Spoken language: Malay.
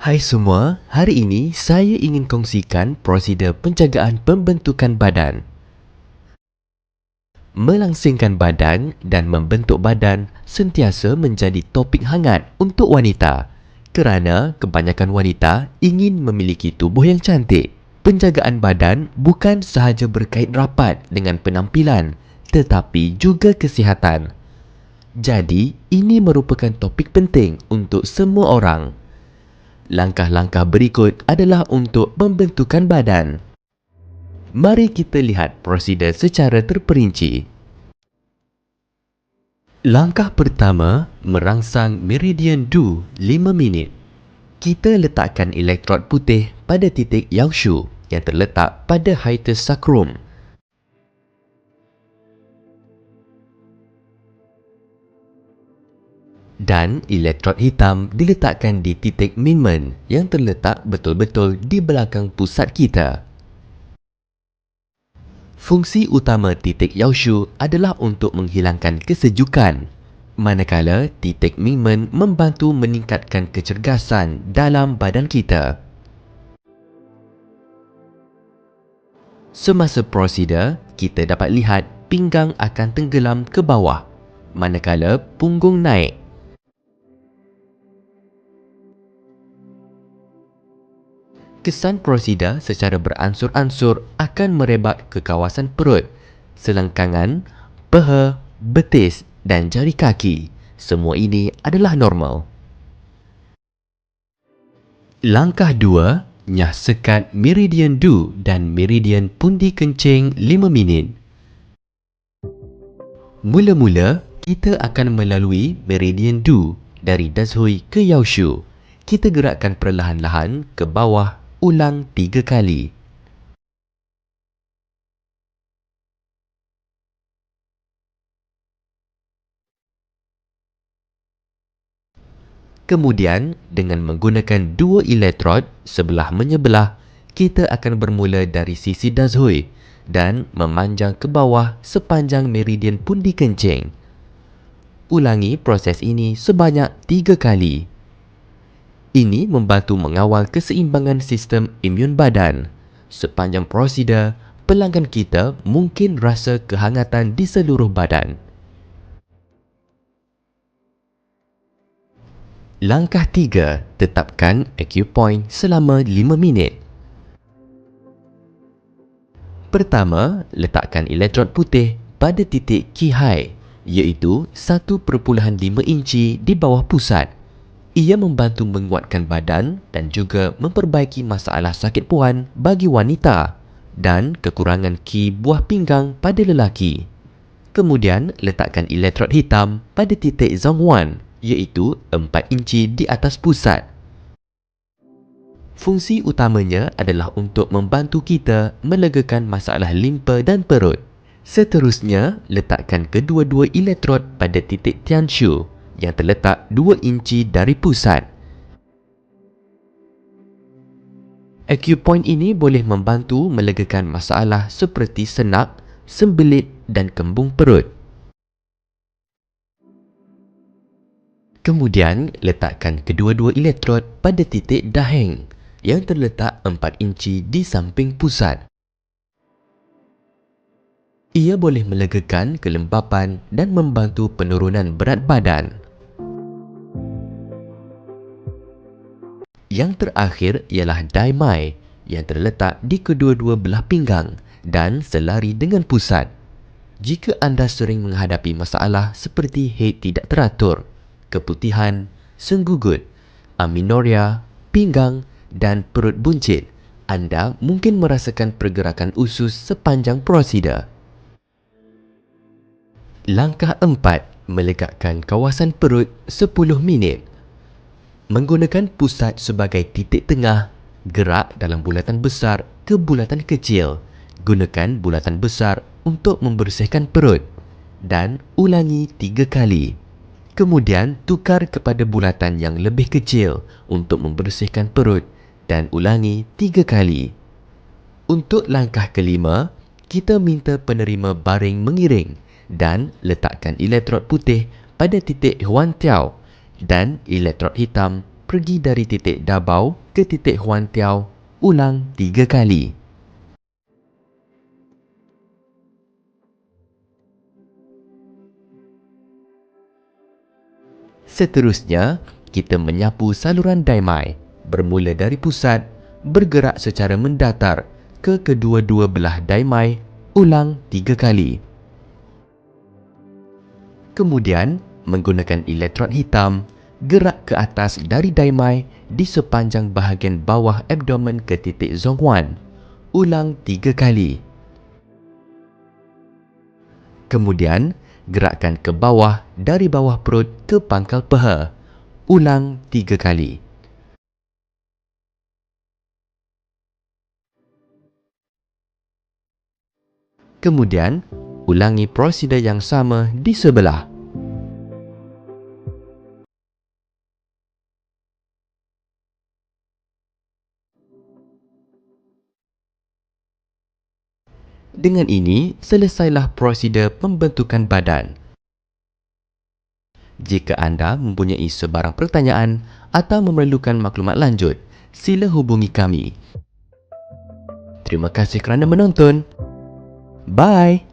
Hai semua, hari ini saya ingin kongsikan prosedur penjagaan pembentukan badan. Melangsingkan badan dan membentuk badan sentiasa menjadi topik hangat untuk wanita kerana kebanyakan wanita ingin memiliki tubuh yang cantik. Penjagaan badan bukan sahaja berkait rapat dengan penampilan tetapi juga kesihatan. Jadi, ini merupakan topik penting untuk semua orang. Langkah-langkah berikut adalah untuk pembentukan badan. Mari kita lihat prosedur secara terperinci. Langkah pertama, merangsang meridian Du 5 minit. Kita letakkan elektrod putih pada titik Yaoshu yang terletak pada hiatus sacrum. Dan elektrod hitam diletakkan di titik Minman yang terletak betul-betul di belakang pusat kita. Fungsi utama titik Yaoshu adalah untuk menghilangkan kesejukan, manakala titik Minman membantu meningkatkan kecergasan dalam badan kita. Semasa prosedur, kita dapat lihat pinggang akan tenggelam ke bawah, manakala punggung naik. Kesan prosedur secara beransur-ansur akan merebak ke kawasan perut, selengkangan, peha, betis dan jari kaki. Semua ini adalah normal. Langkah 2, nyah sekat meridian du dan meridian pundi kencing 5 minit. Mula-mula, kita akan melalui meridian du dari Dazhui ke Yaoshu. Kita gerakkan perlahan-lahan ke bawah ulang tiga kali. Kemudian, dengan menggunakan dua elektrod sebelah menyebelah, kita akan bermula dari sisi Dazhui dan memanjang ke bawah sepanjang meridian pundi kencing. Ulangi proses ini sebanyak tiga kali. Ini membantu mengawal keseimbangan sistem imun badan. Sepanjang prosedur, pelanggan kita mungkin rasa kehangatan di seluruh badan. Langkah 3, tetapkan acupoint selama 5 minit. Pertama, letakkan elektrod putih pada titik kihai iaitu 1.5 inci di bawah pusat ia membantu menguatkan badan dan juga memperbaiki masalah sakit puan bagi wanita dan kekurangan ki buah pinggang pada lelaki. Kemudian, letakkan elektrod hitam pada titik Zhongwan iaitu 4 inci di atas pusat. Fungsi utamanya adalah untuk membantu kita melegakan masalah limpa dan perut. Seterusnya, letakkan kedua-dua elektrod pada titik Tianshu yang terletak 2 inci dari pusat. Acupoint ini boleh membantu melegakan masalah seperti senak, sembelit dan kembung perut. Kemudian, letakkan kedua-dua elektrod pada titik daheng yang terletak 4 inci di samping pusat. Ia boleh melegakan kelembapan dan membantu penurunan berat badan. Yang terakhir ialah daimai yang terletak di kedua-dua belah pinggang dan selari dengan pusat. Jika anda sering menghadapi masalah seperti haid tidak teratur, keputihan, senggugut, aminoria, pinggang dan perut buncit, anda mungkin merasakan pergerakan usus sepanjang prosedur. Langkah 4. Melegatkan kawasan perut 10 minit. Menggunakan pusat sebagai titik tengah, gerak dalam bulatan besar ke bulatan kecil. Gunakan bulatan besar untuk membersihkan perut dan ulangi tiga kali. Kemudian tukar kepada bulatan yang lebih kecil untuk membersihkan perut dan ulangi tiga kali. Untuk langkah kelima, kita minta penerima baring mengiring dan letakkan elektrod putih pada titik Huan Tiao dan elektrod hitam pergi dari titik Dabau ke titik Huan Tiao ulang tiga kali. Seterusnya, kita menyapu saluran Daimai bermula dari pusat bergerak secara mendatar ke kedua-dua belah Daimai ulang tiga kali. Kemudian, menggunakan elektron hitam, gerak ke atas dari Daimai di sepanjang bahagian bawah abdomen ke titik Zhonghuan ulang tiga kali. Kemudian, gerakkan ke bawah dari bawah perut ke pangkal peha ulang tiga kali. Kemudian, ulangi prosedur yang sama di sebelah. Dengan ini, selesailah prosedur pembentukan badan. Jika anda mempunyai sebarang pertanyaan atau memerlukan maklumat lanjut, sila hubungi kami. Terima kasih kerana menonton. Bye.